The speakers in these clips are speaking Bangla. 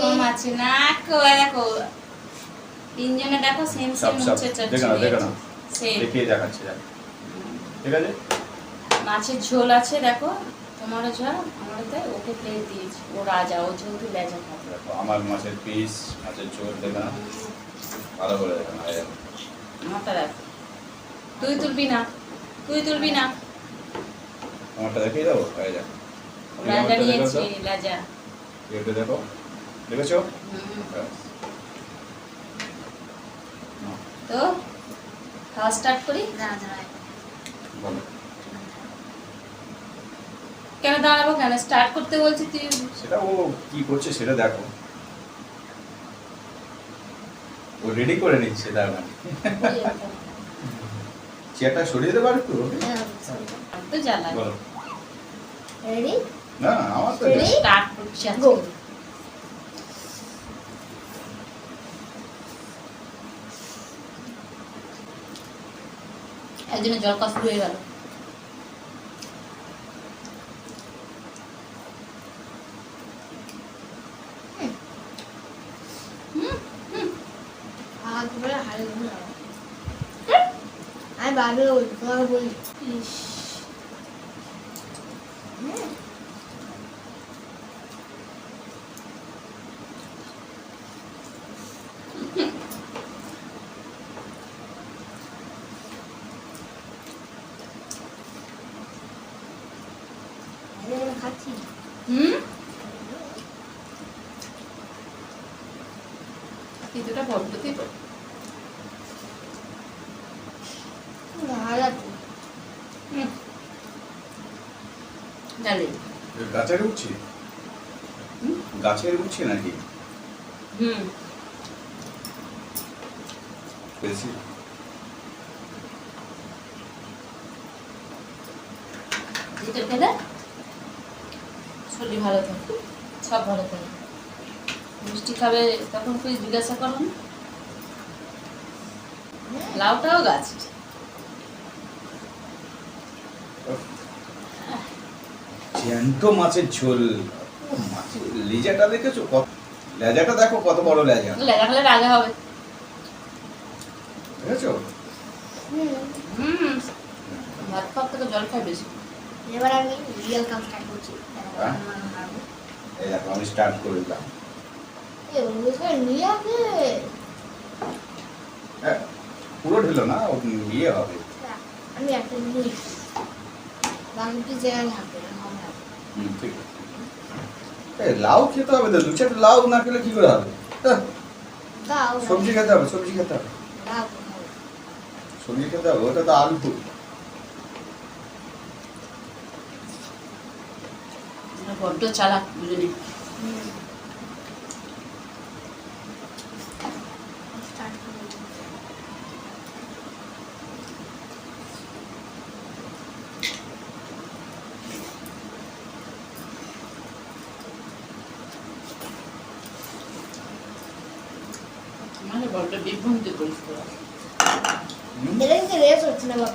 কম আছে? না দেখো। তিনজনে দেখো সেম সেম হচ্ছে দেখে নাও দেখে নাও। দেখিয়ে দেখাচ্ছি ঠিক আছে? মাছের ঝোল আছে দেখো। তোমারও ঝোল আমারও তাই। ওকে প্লেট দিয়েছি। ও রাজা ও যেহেতু লেজা খাবে দেখো আমার মাছের পিস মাছের ঝোল দেখে ভালো করে দেখে দেখো। আমারটা দেখো। তুই তুলবি না তুই তুলবি না। আমারটা দেখিয়ে দেবো এই দেখো। এই রাজা আমারটা দেখো নিয়েছি তো। এটা দেখো দেখেছ হুম। ব্যাস। নাও, তো খাওয়া স্টার্ট করি দাঁড়া, দাঁড়া। বলো কেন দাঁড়াবো কেন স্টার্ট করতে বলছি তুই সেটা ও কি করছে সেটা দেখো ও রেডি করে নিচ্ছে তার মানে চেয়ারটা সরিয়ে দেবো একটু হ্যাঁ. তো জ্বালাই বলো Ready? না আমার তো? স্টার্ট করছি. একদিনে জল কষ্ট হয়ে গেল। আমি বারবার বলি তোমাকে বলি ইস, হুম। আরে, আমি খাচ্ছি হুম কিছুটা বড্ড ডালে গাছের উঠছি? গাছের উঠছি নাকি হুম বেশি খেলে শরীর ভালো থাকে সব ভালো থাকে। মিষ্টি খাবে তখন তুই জিজ্ঞাসা করো না। লাউটাও গাছ। জ্যান্ত মাছের ঝোল। মাছের লেজাটা দেখেছ? কত লেজাটা দেখো কত বড় লেজা। লেজা খেলে রাজা হবে। দেখেছ? হুম। হুম ভাত খাওয়ার থেকে জল খাই বেশি। এবার আমি রিয়েল কাম স্টার্ট করছি। হ্যাঁ? এই দেখো আমি স্টার্ট করে দিলাম। নিয়ে আসে হ্যাঁ পুরো ঢেলো না? ইয়ে হবে। আমি একটা জিনিস বাংলাদেশ জায়গায় থাকবে ঠিক আছে। লাউ খেতে হবে তো লাউ না খেলে কি করে হবে? হ্যাঁ, সবজি খেতে হবে সবজি খেতে হবে। সবজি খেতে হবে ওটা তো আলু তো আমরা বড্ড চালাক করব মানে বড্ড বিভ্রান্তি হুম, এটা রেস হচ্ছে না বাবা।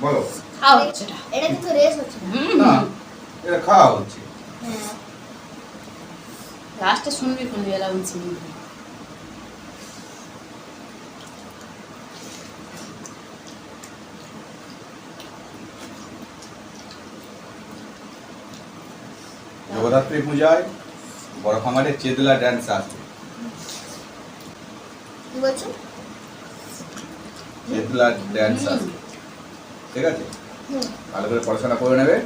বলো। খাওয়া হচ্ছে এটা এটা কিন্তু রেস হচ্ছে না। এটা খাওয়া হচ্ছে। হ্যাঁ। লাস্টে শুনবি কোন বেলা শুনবি জগদ্ধাত্রী পূজায় বড় খামারে চেদলা ড্যান্স আসবে। চেদলা ড্যান্স আসবে। ঠিক আছে? ভালো করে পড়াশোনা করে নেবে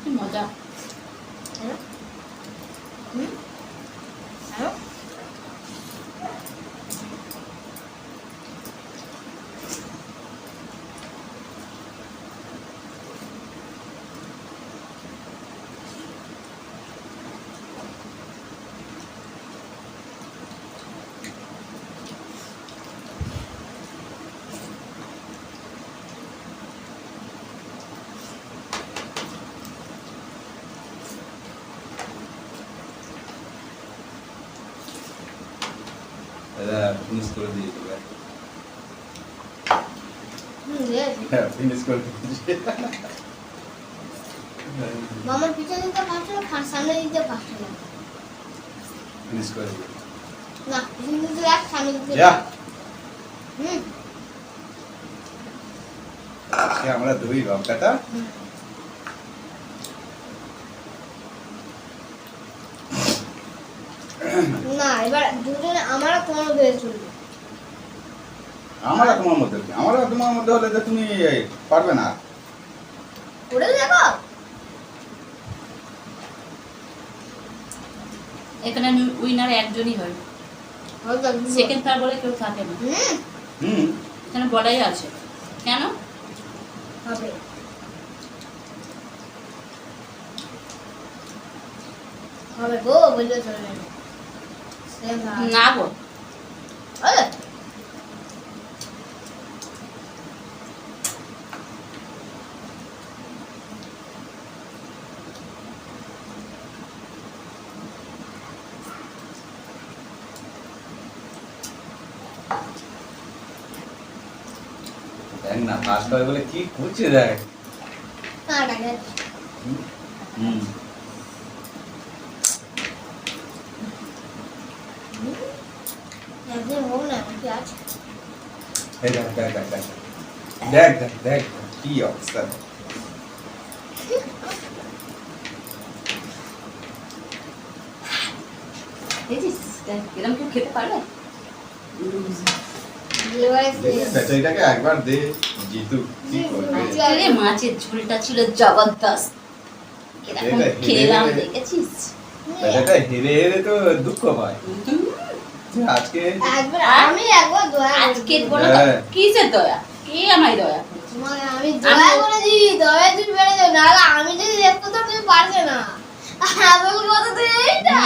কি মজা হ্যাঁ হুম হ্যাঁ ফিনিশ করে দিয়ে দেবে ফিনিশ করে দিয়েছে মামার পিছনে দিতে পারছ না ফা- সামনে দিতে পারছ না ফিনিশ করে দিবে না পিছনে দিতে সামনে দিতে হুম আমরা দুই লঙ্কাটা না এবার দুজনে আমার তোমার মধ্যে চলবে আমার তোমার মধ্যে কি? আমার তোমার মধ্যে হলে তো তুমি পারবে না। ওটা দেখো। এখানে উইনার একজনই হয়। হয়তো সেকেন্ড পার বলে কেউ থাকে না। হুম। হুম। এখানে বলাই আছে। কেন? হবে। হবে গো বললে চলবে না। না গো। দেখ না ফার্স্ট হয় বলে কি করছে দেখ? হুম। একদিন হোক না কি আছে? এই দেখ দেখ দেখ দেখ। দেখ দেখ দেখ কি অবস্থা। দেখছিস দেখ, এরম কেউ খেতে পারবে? এবারে ব্যাটারিটাকে একবার দে জিতু কি করবে? মাছের ঝোলটা ছিল জবরদস্ত। খেলাম দেখেছিস? হেরে হেরে তো দুঃখ পায়। যে আজকে? আমি একবার দয়া আজকে বলো। হ্যাঁ। কিসের দয়া? কে আমায় দয়া? আমি দয়া করে দিই দয়া তুমি বেড়ে যাও নাহলে আমি যদি দেখতে তো তুমি পারবে না। আসল কথা তো এইটা।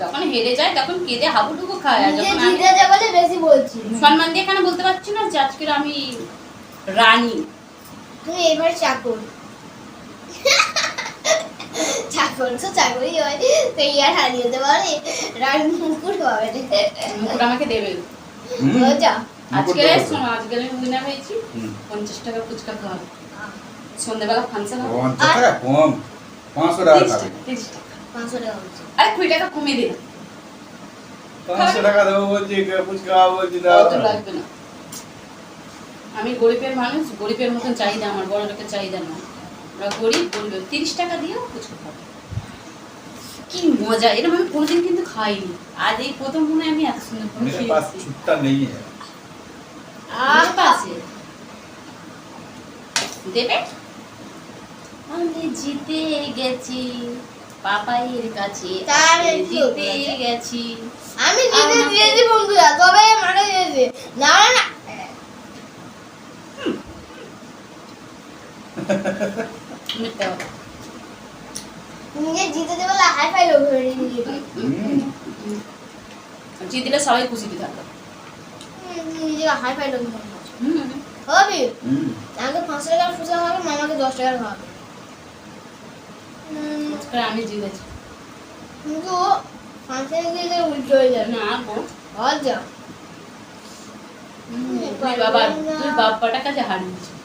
যখন হেরে যায় তখন কেঁদে হাবুডুবু খায় আর যখন আমি জিতে যাবে বলে বেশি বলছি। সম্মান দিয়ে এখানে বলতে পারছি না যে আজকের আমি রানী? তুমি এবার চাকর চাকর হয়। তো ইয়ার হারিয়ে রানী মুকুট পাবে মুকুট আমাকে দেবে। বুঝা আজকে দেবো। শোনো আজকে আমি পঞ্চাশ টাকা ফুচকা খাওয়াবো সন্ধ্যাবেলা ফাংশন হবে। পঞ্চাশ টাকা কম। পাঁচশো টাকা খাবে। টাকা পাঁচশো টাকা আরে কুড়ি টাকা কমিয়ে দিন পাঁচশো টাকা দেবো বলছি ফুচকা বলছি অত লাগবে না। আমি গরিবের মানুষ গরিবের মতন চাহিদা আমার বড় লোকের চাহিদা না আমরা গরিব বলবে তিরিশ টাকা দিয়েও কিছু খাব। কি মজা এরকম আমি কোনোদিন কিন্তু খাইনি। আজ এই প্রথম মনে আমি এত সুন্দর করে খেয়েছি। ছুটটা নেই আর পাশে দেবে? আমি জিতে গেছি পাপাইয়ের কাছে। জিতে গেছি। আমি জিতে দিয়েছি বন্ধুরা তবে মারা দিয়েছে না না। মিথ্যা জিতলে সবাই খুশিতে থাকবে নিজে আমি জিতেছি। কিন্তু পাঁচশো টাকা উল্টো হয়ে যাবে। না আর যা বাবা তুই বাপ্পাটার কাছে হারিয়েছিস।